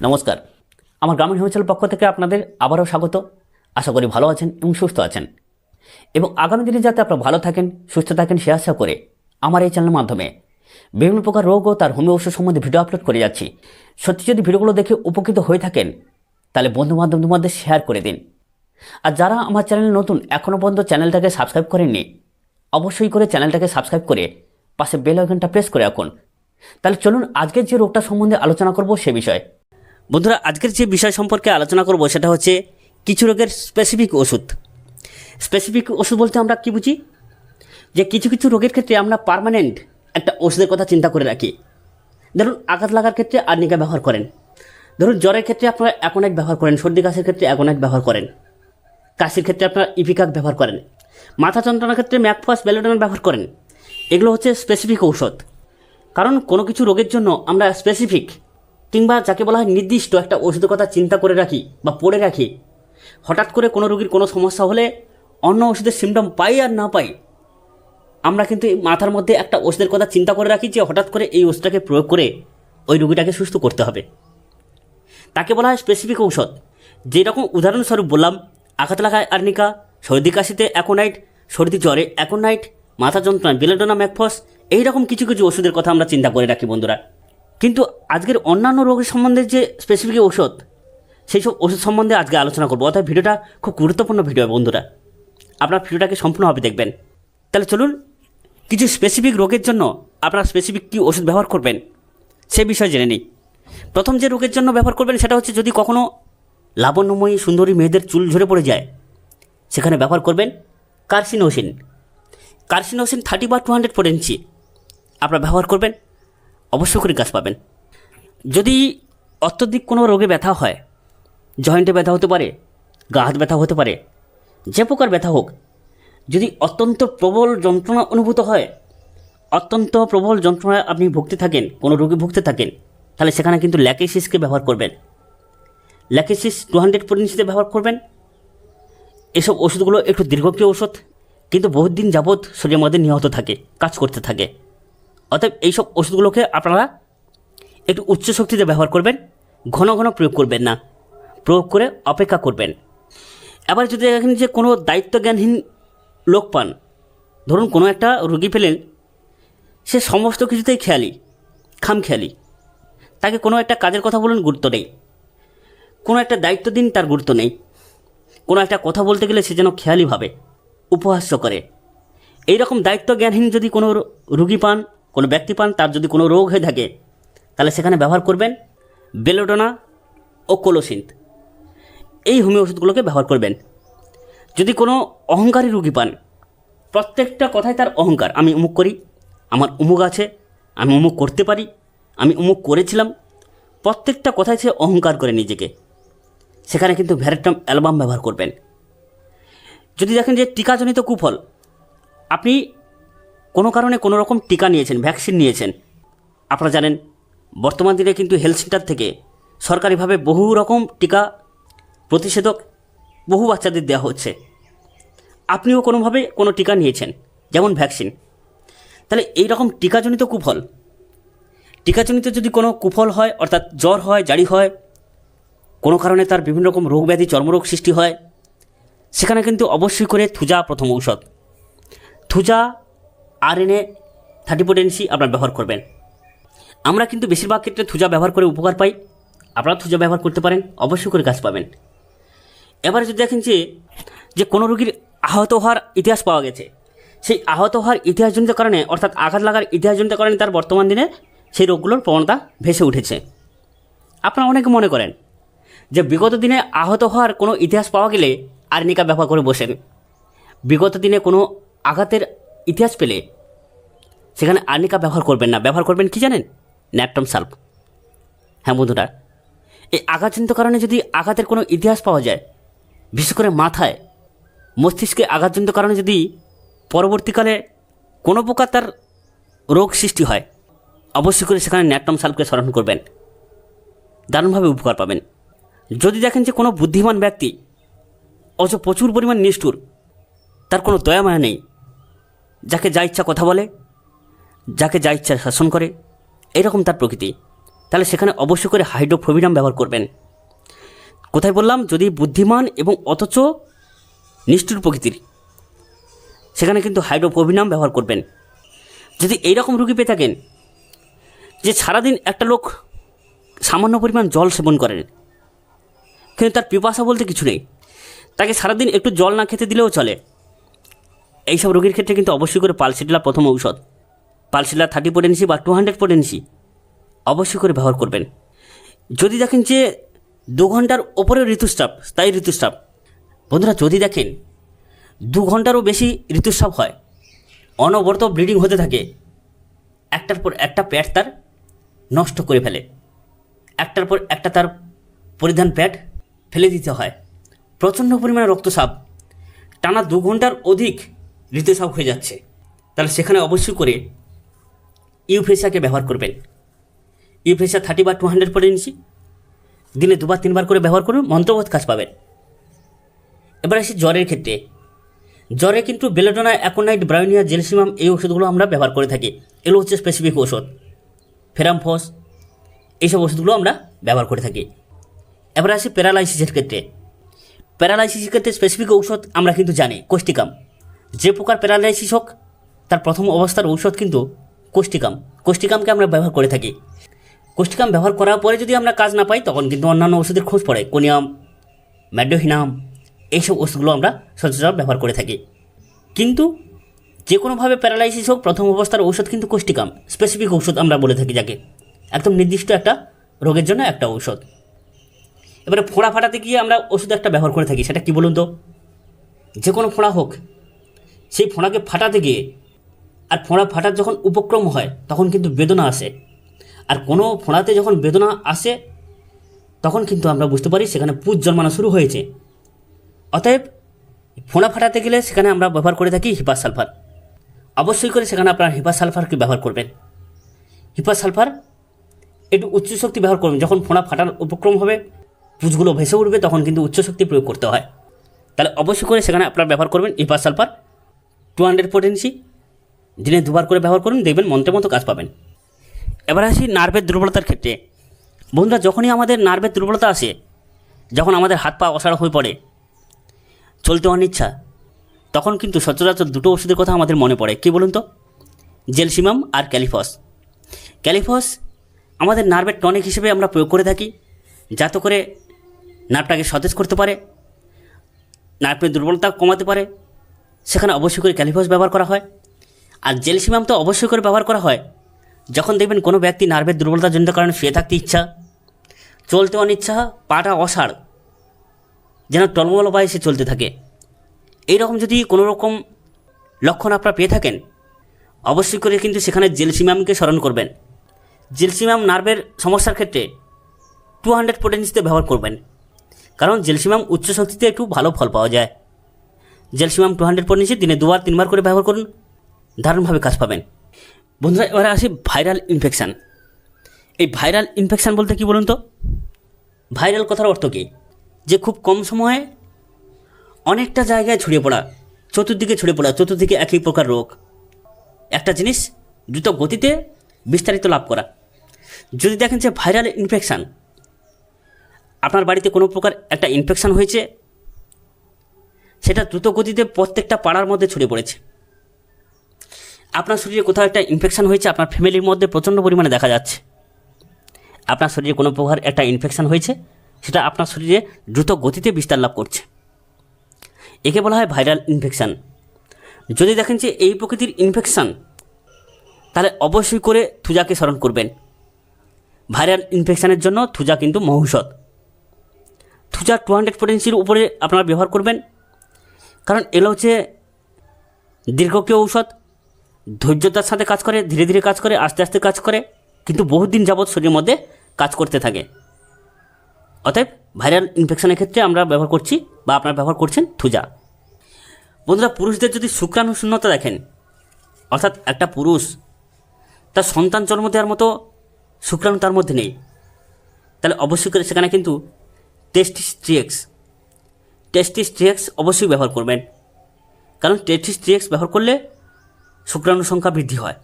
নমস্কার। আমার গ্রামীণ হিমাচল পক্ষ থেকে আপনাদের আবারও স্বাগত। আশা করি ভালো আছেন এবং সুস্থ আছেন। এবং আগামী দিনে যাতে আপনারা ভালো থাকেন, সুস্থ থাকেন, সে আশা করে আমার এই চ্যানেলের মাধ্যমে বিভিন্ন প্রকার রোগ ও তার হোমিও ওষুধ সম্বন্ধে ভিডিও আপলোড করে যাচ্ছি। সত্যি যদি ভিডিওগুলো দেখে উপকৃত হয়ে থাকেন, তাহলে বন্ধু বান্ধবদের মধ্যে শেয়ার করে দিন। আর যারা আমার চ্যানেল নতুন এখনও পর্যন্ত চ্যানেলটাকে সাবস্ক্রাইব করেননি, অবশ্যই করে চ্যানেলটাকে সাবস্ক্রাইব করে পাশে বেল আইকনটা প্রেস করে রাখুন। তাহলে চলুন আজকের যে রোগটা সম্বন্ধে আলোচনা করব সে বিষয়ে। বন্ধুরা, আজকের যে বিষয় সম্পর্কে আলোচনা করব সেটা হচ্ছে কিছু রোগের স্পেসিফিক ওষুধ। স্পেসিফিক ওষুধ বলতে আমরা কি বুঝি? যে কিছু কিছু রোগের ক্ষেত্রে আমরা পার্মানেন্ট একটা ওষুধের কথা চিন্তা করে রাখি। ধরুন, আঘাত লাগার ক্ষেত্রে আর্নিকা ব্যবহার করেন। ধরুন, জ্বরের ক্ষেত্রে আপনারা অ্যাকোনাইট ব্যবহার করেন, সর্দি কাশির ক্ষেত্রে অ্যাকোনাইট ব্যবহার করেন। কাশির ক্ষেত্রে আপনারা ইপিকাক ব্যবহার করেন। মাথা যন্ত্রণার ক্ষেত্রে ম্যাকফাস বেলোডন ব্যবহার করেন। এগুলো হচ্ছে স্পেসিফিক ঔষধ। কারণ কোনো কিছু রোগের জন্য আমরা স্পেসিফিক কিংবা যাকে বলা হয় নির্দিষ্ট একটা ওষুধের কথা চিন্তা করে রাখি বা পড়ে রাখি, হঠাৎ করে কোনো রোগীর কোনো সমস্যা হলে অন্য ওষুধের সিমটম পাই আর না পাই, আমরা কিন্তু মাথার মধ্যে একটা ওষুধের কথা চিন্তা করে রাখি যে হঠাৎ করে এই ওষুধটাকে প্রয়োগ করে ওই রোগীটাকে সুস্থ করতে হবে। তাকে বলা হয় স্পেসিফিক ঔষধ। যেরকম উদাহরণস্বরূপ বললাম আঘাত লাগায় আর্নিকা, সর্দি কাশিতে অ্যাকোনাইট, সর্দি জ্বরে অ্যাকোনাইট, মাথা যন্ত্রণা বেলেডোনা ম্যাকফস, এইরকম কিছু কিছু ওষুধের কথা আমরা চিন্তা করে রাখি বন্ধুরা। কিন্তু আজকের অন্যান্য রোগের সম্বন্ধে যে স্পেসিফিক ওষুধ সেই সব ওষুধ সম্বন্ধে আজকে আলোচনা করব। অর্থাৎ ভিডিওটা খুব গুরুত্বপূর্ণ ভিডিও বন্ধুরা। আপনার ভিডিওটাকে সম্পূর্ণভাবে দেখবেন। তাহলে চলুন, কিছু স্পেসিফিক রোগের জন্য আপনারা স্পেসিফিক কী ওষুধ ব্যবহার করবেন, সে বিষয়ে জেনে নিই। প্রথম যে রোগের জন্য ব্যবহার করবেন, সেটা হচ্ছে যদি কখনও লাবণ্যময়ী সুন্দরী মেয়েদের চুল ঝরে পড়ে যায়, সেখানে ব্যবহার করবেন কার্সিনোসিন। কার্সিনোসিন থার্টি বা টু হান্ড্রেড পোটেন্সি আপনারা ব্যবহার করবেন। অবশ্যই করে কাজ পাবেন। যদি অত্যধিক কোনো রোগে ব্যথা হয়, জয়েন্টে ব্যথা হতে পারে, গা হাত ব্যথা হতে পারে, যে প্রকার ব্যথা হোক, যদি অত্যন্ত প্রবল যন্ত্রণা অনুভূত হয়, অত্যন্ত প্রবল যন্ত্রণায় আপনি ভুগতে থাকেন, কোনো রোগী ভুগতে থাকেন, তাহলে সেখানে কিন্তু ল্যাকেসিসকে ব্যবহার করবেন। ল্যাকেসিস টু হান্ড্রেড পোটেন্সিতে ব্যবহার করবেন। এসব ওষুধগুলো একটু দীর্ঘক্রিয় ওষুধ কিন্তু বহুত দিন যাবৎ শরীরের মধ্যে নিহত থাকে, কাজ করতে থাকে। অতএব এইসব ওষুধগুলোকে আপনারা একটু উচ্চ শক্তিতে ব্যবহার করবেন, ঘন ঘন প্রয়োগ করবেন না, প্রয়োগ করে অপেক্ষা করবেন। আবার যদি দেখেন যে কোনো দায়িত্বজ্ঞানহীন লোক পান, ধরুন কোনো একটা রুগী পেলেন, সে সমস্ত কিছুতেই খেয়ালি, খাম খেয়ালি। তাকে কোনো একটা কাজের কথা বলুন, গুরুত্ব নেই। কোনো একটা দায়িত্ব দিন, তার গুরুত্ব নেই। কোনো একটা কথা বলতে গেলে সে যেন খেয়ালি ভাবে, উপহাস্য করে। এই রকম দায়িত্ব জ্ঞানহীন যদি কোনো রুগী পান কোনো ব্যক্তি পান, তার যদি কোনো রোগ হয়ে থাকে, তাহলে সেখানে ব্যবহার করবেন বেলোডোনা ও কোলোসিন্থ। এই হোমিও ওষুধগুলোকে ব্যবহার করবেন। যদি কোনো অহংকারী রুগী পান, প্রত্যেকটা কথায় তার অহংকার। আমি উমুক করি, আমার উমুক আছে, আমি উমুক করতে পারি, আমি উমুক করেছিলাম, প্রত্যেকটা কথায় সে অহংকার করে নিজেকে। সেখানে কিন্তু ভ্যারেটম অ্যালবাম ব্যবহার করবেন। যদি দেখেন যে টিকাজনিত কুফল, আপনি কোনো কারণে কোনো রকম টিকা নিয়েছেন, ভ্যাকসিন নিয়েছেন। আপনারা জানেন, বর্তমান দিনে কিন্তু হেলথ সেন্টার থেকে সরকারিভাবে বহু রকম টিকা প্রতিষেধক বহু বাচ্চাদের দেওয়া হচ্ছে। আপনিও কোনোভাবে কোনো টিকা নিয়েছেন, যেমন ভ্যাকসিন? তাহলে এই রকম টিকাজনিত কুফল, টিকাজনিত যদি কোনো কুফল হয়, অর্থাৎ জ্বর হয়, জারি হয়, কোনো কারণে তার বিভিন্ন রকম রোগ ব্যাধি, চর্মরোগ সৃষ্টি হয়, সেখানে কিন্তু অবশ্যই করে থুজা প্রথম ঔষধ। থুজা আর এনে থার্টি পোটেন্সি আপনার ব্যবহার করবেন। আমরা কিন্তু বেশিরভাগ ক্ষেত্রে থুজা ব্যবহার করে উপকার পাই। আপনারা থুজা ব্যবহার করতে পারেন, অবশ্যই করে কাজ পাবেন। এবারে যদি দেখেন যে যে কোনো রোগীর আহত হওয়ার ইতিহাস পাওয়া গেছে। সেই আহত হওয়ার ইতিহাসজনিত কারণে, অর্থাৎ আঘাত লাগার ইতিহাসজনিত কারণে তার বর্তমান দিনে সেই রোগগুলোর প্রবণতা ভেসে উঠেছে। আপনারা অনেকে মনে করেন যে, বিগত দিনে আহত হওয়ার কোনো ইতিহাস পাওয়া গেলে আর্নিকা ব্যবহার করে বসেন। বিগত দিনে কোনো আঘাতের ইতিহাস পেলে সেখানে আর্নিকা ব্যবহার করবেন না। ব্যবহার করবেন কি জানেন? ন্যাপটম সাল্প হ্যাঁ বন্ধুরা, এই আঘাতজনিত কারণে যদি আঘাতের কোনো ইতিহাস পাওয়া যায়, বিশেষ করে মাথায়, মস্তিষ্কে আঘাতজনিত কারণে যদি পরবর্তীকালে কোনো প্রকার তার রোগ সৃষ্টি হয়, অবশ্যই করে সেখানে ন্যাটম সাল্পকে স্মরণ করবেন। দারুণভাবে উপকার পাবেন। যদি দেখেন যে কোনো বুদ্ধিমান ব্যক্তি অথচ প্রচুর পরিমাণ নিষ্ঠুর, তার কোনো দয়া মায়া নেই, যাকে যা ইচ্ছা কথা বলে যাকে যা ইচ্ছা শাসন করে, এরকম তার প্রকৃতি। তাহলে সেখানে অবশ্যই করে হাইড্রোফোবিনাম ব্যবহার করবেন। কোথায় বললাম? যদি বুদ্ধিমান এবং অথচ নিষ্ঠুর প্রকৃতির। সেখানে কিন্তু হাইড্রোফোবিনাম ব্যবহার করবেন। যদি এইরকম রুগী পেয়ে থাকেন, যে সারাদিন একটা লোক সামান্য পরিমাণ জল সেবন করেন, কিন্তু তার পিপাসা বলতে কিছু নেই, তাকে সারাদিন একটু জল না খেতে দিলেও চলে, এইসব রোগীর ক্ষেত্রে কিন্তু অবশ্যই করে পালসিডলা প্রথম ঔষধ। পালসিডলা থার্টি পোটেন্সি বা টু হান্ড্রেড পোটেন্সি অবশ্যই করে ব্যবহার করবেন। যদি দেখেন যে দু ঘণ্টার ওপরে ঋতুস্রাব, তাই ঋতুস্রাব। বন্ধুরা, যদি দেখেন দু ঘন্টারও বেশি ঋতুস্রাব হয়, অনবরত ব্লিডিং হতে থাকে, একটার পর একটা প্যাড তার নষ্ট করে ফেলে। একটার পর একটা তার পরিধান প্যাড ফেলে দিতে হয়। প্রচণ্ড পরিমাণে রক্তস্রাব, টানা দু ঘণ্টার অধিক ঋতুস্রাব হয়ে যাচ্ছে। তাহলে সেখানে অবশ্যই করে ইউফেসিয়াকে ব্যবহার করবেন। ইউফেসিয়া থার্টি বা টু হান্ড্রেড পটেন্সি দিনে দুবার, তিনবার করে ব্যবহার করুন মন্ত্রবোধ কাজ পাবেন। এবার আসি জ্বরের ক্ষেত্রে। জ্বরে কিন্তু বেলোডোনা অ্যাকোনাইট ব্রাউনিয়া জেলসিমাম এই ওষুধগুলো আমরা ব্যবহার করে থাকি। এগুলো হচ্ছে স্পেসিফিক ওষুধ ফেরামফস এইসব ওষুধগুলো আমরা ব্যবহার করে থাকি। এবার আসি প্যারালাইসিসের ক্ষেত্রে। প্যারালাইসিসের ক্ষেত্রে স্পেসিফিক ঔষধ আমরা কিন্তু জানি, কোষ্টিকাম। যে প্রকার প্যারালাইসিস হোক, তার প্রথম অবস্থার ঔষধ কিন্তু কোষ্টিকাম কোষ্টিকামকে আমরা ব্যবহার করে থাকি। কোষ্টিকাম ব্যবহার করার পরে যদি আমরা কাজ না পাই, তখন কিন্তু অন্যান্য ওষুধের খোঁজ পড়ে। কোনিয়াম, ম্যাডোহিনাম, এইসব ওষুধগুলো আমরা সচরাচর ব্যবহার করে থাকি। কিন্তু যে কোনোভাবে প্যারালাইসিস হোক, প্রথম অবস্থার ঔষধ কিন্তু কোষ্টিকাম স্পেসিফিক ঔষধ আমরা বলে থাকি যাকে। একদম নির্দিষ্ট একটা রোগের জন্য একটা ঔষধ। এবারে ফোঁড়া ফাটাতে গিয়ে আমরা ওষুধ একটা ব্যবহার করে থাকি। সেটা কি বলুন তো? যে কোনো ফোঁড়া হোক। সেই ফোঁড়াকে ফাটাতে গিয়ে আর ফোঁড়া ফাটার যখন উপক্রম হয়, তখন কিন্তু বেদনা আসে। আর কোনো ফোঁড়াতে যখন বেদনা আসে, তখন কিন্তু আমরা বুঝতে পারি সেখানে পুজ জন্মানো শুরু হয়েছে। অতএব, ফোঁড়া ফাটাতে গেলে সেখানে আমরা ব্যবহার করে থাকি হিপা সালফার। অবশ্যই করে সেখানে আপনার হিপাস সালফারকে ব্যবহার করবেন। হিপা সালফার একটু উচ্চ শক্তি ব্যবহার করবেন যখন ফোঁড়া ফাটার উপক্রম হবে, পুজগুলো ভেসে উঠবে, তখন কিন্তু উচ্চ শক্তি প্রয়োগ করতে হয়। তাহলে অবশ্যই করে সেখানে আপনার ব্যবহার করবেন hepar sulphur. Two hundred potency দিনে দুবার করে ব্যবহার করুন, দেখবেন মন্ত্রের মতো কাজ পাবেন। এবার আসি নার্ভের দুর্বলতার ক্ষেত্রে। বন্ধুরা, যখনই আমাদের নার্ভের দুর্বলতা আসে, যখন আমাদের হাত পা অসাড় হয়ে পড়ে, চলতে অনিচ্ছা, তখন কিন্তু সচরাচর দুটো ওষুধের কথা আমাদের মনে পড়ে। কী বলুন তো? জেলসিমাম আর ক্যালিফস। ক্যালিফস আমাদের নার্ভের টনিক হিসেবে আমরা প্রয়োগ করে থাকি, যাতে করে নার্ভটাকে সতেজ করতে পারে, নার্ভের দুর্বলতা কমাতে পারে। সেখানে অবশ্যই করে ক্যালিফস ব্যবহার করা হয়। আর জেলসিমাম তো অবশ্যই করে ব্যবহার করা হয়। যখন দেখবেন কোনো ব্যক্তি নার্ভের দুর্বলতাজনিত কারণে শুয়ে থাকতে ইচ্ছা, চলতে অনিচ্ছা, পাটা অসাড়, যেন টলমল পায়ে সে চলতে থাকে। এইরকম যদি কোনো রকম লক্ষণ আপনারা পেয়ে থাকেন, অবশ্যই করে কিন্তু সেখানে জেলসিমামকে স্মরণ করবেন। জেলসিমাম নার্ভের সমস্যার ক্ষেত্রে টু হান্ড্রেড পোটেন্সিতে ব্যবহার করবেন। কারণ জেলসিমাম উচ্চ শক্তিতে একটু ভালো ফল পাওয়া যায়। জেলসিমাম টু হান্ড্রেড পোটেন্সি দিনে দুবার, তিনবার করে ব্যবহার করুন। দারুণভাবে কাজ পাবেন। বন্ধুরা, এবারে আসি ভাইরাল ইনফেকশান এই ভাইরাল ইনফেকশান বলতে কি বলুন তো? ভাইরাল কথার অর্থ কী? যে খুব কম সময়ে অনেকটা জায়গায় ছড়িয়ে পড়া, চতুর্দিকে ছড়িয়ে পড়া, চতুর্দিকে একই প্রকার রোগ। একটা জিনিস দ্রুত গতিতে বিস্তারিত লাভ করা। যদি দেখেন যে ভাইরাল ইনফেকশান আপনার বাড়িতে কোনো প্রকার একটা ইনফেকশান হয়েছে, সেটা দ্রুত গতিতে প্রত্যেকটা পাড়ার মধ্যে ছড়িয়ে পড়েছে। আপনার শরীরে কোথাও একটা ইনফেকশান হয়েছে, আপনার ফ্যামিলির মধ্যে প্রচণ্ড পরিমাণে দেখা যাচ্ছে। আপনার শরীরে কোনো প্রকার একটা ইনফেকশান হয়েছে, সেটা আপনার শরীরে দ্রুত গতিতে বিস্তার লাভ করছে। একে বলা হয় ভাইরাল ইনফেকশান যদি দেখেন যে এই প্রকৃতির ইনফেকশান তাহলে অবশ্যই করে থুজাকে স্মরণ করবেন। ভাইরাল ইনফেকশানের জন্য থুজা কিন্তু মহৌষধ। থুজা টু হান্ড্রেড পোটেন্সির উপরে আপনারা ব্যবহার করবেন। কারণ এগুলো হচ্ছে দীর্ঘকীয় ঔষধ ধৈর্যতার সাথে কাজ করে, ধীরে ধীরে কাজ করে, আস্তে আস্তে কাজ করে, কিন্তু বহুদিন যাবৎ শরীরের মধ্যে কাজ করতে থাকে। অতএব ভাইরাল ইনফেকশনের ক্ষেত্রে আমরা ব্যবহার করছি বা আপনারা ব্যবহার করছেন থুজা বন্ধুরা, পুরুষদের যদি শুক্রাণু শূন্যতা দেখেন, অর্থাৎ একটা পুরুষ, তার সন্তান জন্ম দেওয়ার মতো শুক্রাণু তার মধ্যে নেই। তাহলে অবশ্যই করে সেখানে কিন্তু টেস্টিস্ট্রিয়েক্স টেস্টিস্ট্রিয়েক্স অবশ্যই ব্যবহার করবেন। কারণ টেস্টিস্ট্রিয়েক্স ব্যবহার করলে শুক্রাণু সংখ্যা বৃদ্ধি হয়।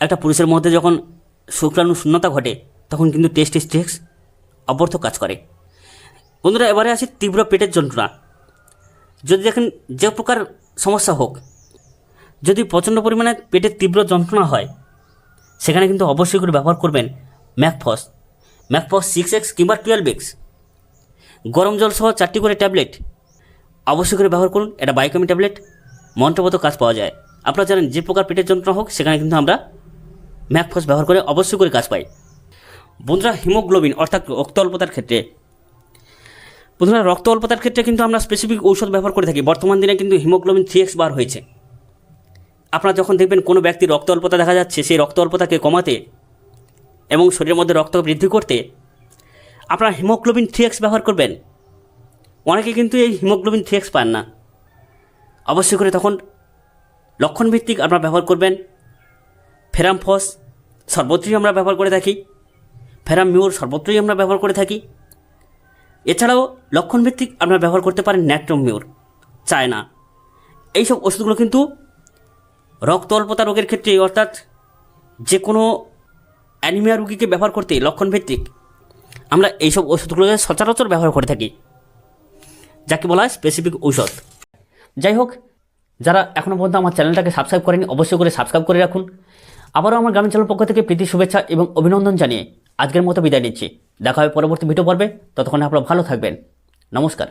একটা পুরুষের মধ্যে যখন শুক্রাণু শূন্যতা ঘটে, তখন কিন্তু টেস্ট স্ট্রিক্স অবর্থ কাজ করে। বন্ধুরা, এবারে আসি তীব্র পেটের যন্ত্রণা। যদি দেখেন, যে প্রকার সমস্যা হোক, যদি প্রচণ্ড পরিমাণে পেটের তীব্র যন্ত্রণা হয়, সেখানে কিন্তু অবশ্যই করে ব্যবহার করবেন mag phos. Mag phos six X কিংবা টুয়েলভ এক্স গরম জল সহ চারটি করে ট্যাবলেট। অবশ্যই করে ব্যবহার করুন, এটা বায়োকেমি ট্যাবলেট মন্ত্রগত কাজ পাওয়া যায়। আপনারা জানেন যে প্রকার পেটের যন্ত্রণা হোক, সেখানে কিন্তু আমরা ম্যাকফস ব্যবহার করে অবশ্যই করে কাজ পাই। বন্ধুরা, হিমোগ্লোবিন, অর্থাৎ রক্ত অল্পতার ক্ষেত্রে। বন্ধুরা রক্ত অল্পতার ক্ষেত্রে কিন্তু আমরা স্পেসিফিক ঔষধ ব্যবহার করে থাকি। বর্তমান দিনে কিন্তু হিমোগ্লোবিন থ্রি এক্স বার হয়েছে। আপনারা যখন দেখবেন কোনো ব্যক্তির রক্ত অল্পতা দেখা যাচ্ছে, সেই রক্ত অল্পতাকে কমাতে এবং শরীরের মধ্যে রক্ত বৃদ্ধি করতে, আপনারা হিমোগ্লোবিন থ্রি এক্স ব্যবহার করবেন। অনেকে কিন্তু এই হিমোগ্লোবিন থ্রি এক্স পান না। অবশ্যই করে তখন লক্ষণভিত্তিক আপনারা ব্যবহার করবেন। ফেরাম ফেরামফস সর্বত্রই আমরা ব্যবহার করে থাকি। ফেরাম মিউর সর্বত্রই আমরা ব্যবহার করে থাকি। এছাড়াও লক্ষণভিত্তিক আপনারা ব্যবহার করতে পারেন ন্যাট্রম মিউর চায়না। এইসব ওষুধগুলো কিন্তু রক্ত অল্পতা রোগের ক্ষেত্রে, অর্থাৎ যে কোনো অ্যানিমিয়া রুগীকে ব্যবহার করতে লক্ষণভিত্তিক আমরা এইসব ওষুধগুলোকে সচরাচর ব্যবহার করে থাকি। যাকে বলা হয় স্পেসিফিক ঔষধ। যাই হোক যারা এখনও পর্যন্ত আমার চ্যানেলটাকে সাবস্ক্রাইব করেনি, অবশ্যই করে সাবস্ক্রাইব করে রাখুন। আবারও আমার গ্রামীণ চ্যানেল পক্ষ থেকে প্রীতি শুভেচ্ছা এবং অভিনন্দন জানিয়ে আজকের মতো বিদায় নিচ্ছি। দেখা হবে পরবর্তী ভিডিও পর্বে। ততক্ষণে আপনারা ভালো থাকবেন। নমস্কার।